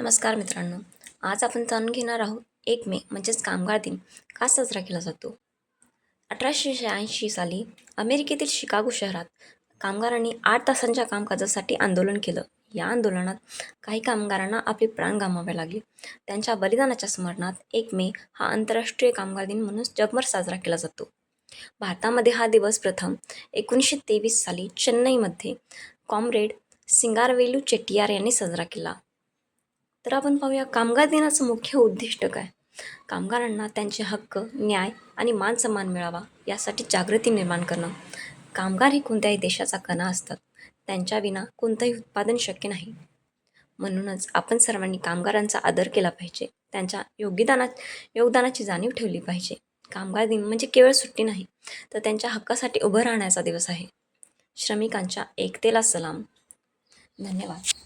नमस्कार मित्रांनो आज आपण जाणून घेणार आहोत एक मे म्हणजेच कामगार दिन का साजरा केला जातो? अठराशे शहाऐंशी साली अमेरिकेतील शिकागो शहरात कामगारांनी आठ तासांच्या कामकाजासाठी आंदोलन केलं. या आंदोलनात काही कामगारांना आपले प्राण गमावे लागले. त्यांच्या बलिदानाच्या स्मरणात एक मे हा आंतरराष्ट्रीय कामगार दिन म्हणून जगभर साजरा केला जातो. भारतामध्ये हा दिवस प्रथम एकोणीसशे तेवीस साली चेन्नईमध्ये कॉम्रेड सिंगारवेलू चेट्टियार यांनी साजरा केला. तर आपण पाहूया कामगार दिनाचं मुख्य उद्दिष्ट काय? कामगारांना त्यांचे हक्क न्याय आणि मान सन्मान मिळावा यासाठी जागृती निर्माण करणं. कामगार हे कोणत्याही देशाचा कणा असतात. त्यांच्या विना कोणतंही उत्पादन शक्य नाही. म्हणूनच आपण सर्वांनी कामगारांचा आदर केला पाहिजे. त्यांच्या योगदाना योगदानाची जाणीव ठेवली पाहिजे. कामगार दिन म्हणजे केवळ सुट्टी नाही तर त्यांच्या हक्कासाठी उभं राहण्याचा दिवस आहे. श्रमिकांच्या एकतेला सलाम. धन्यवाद.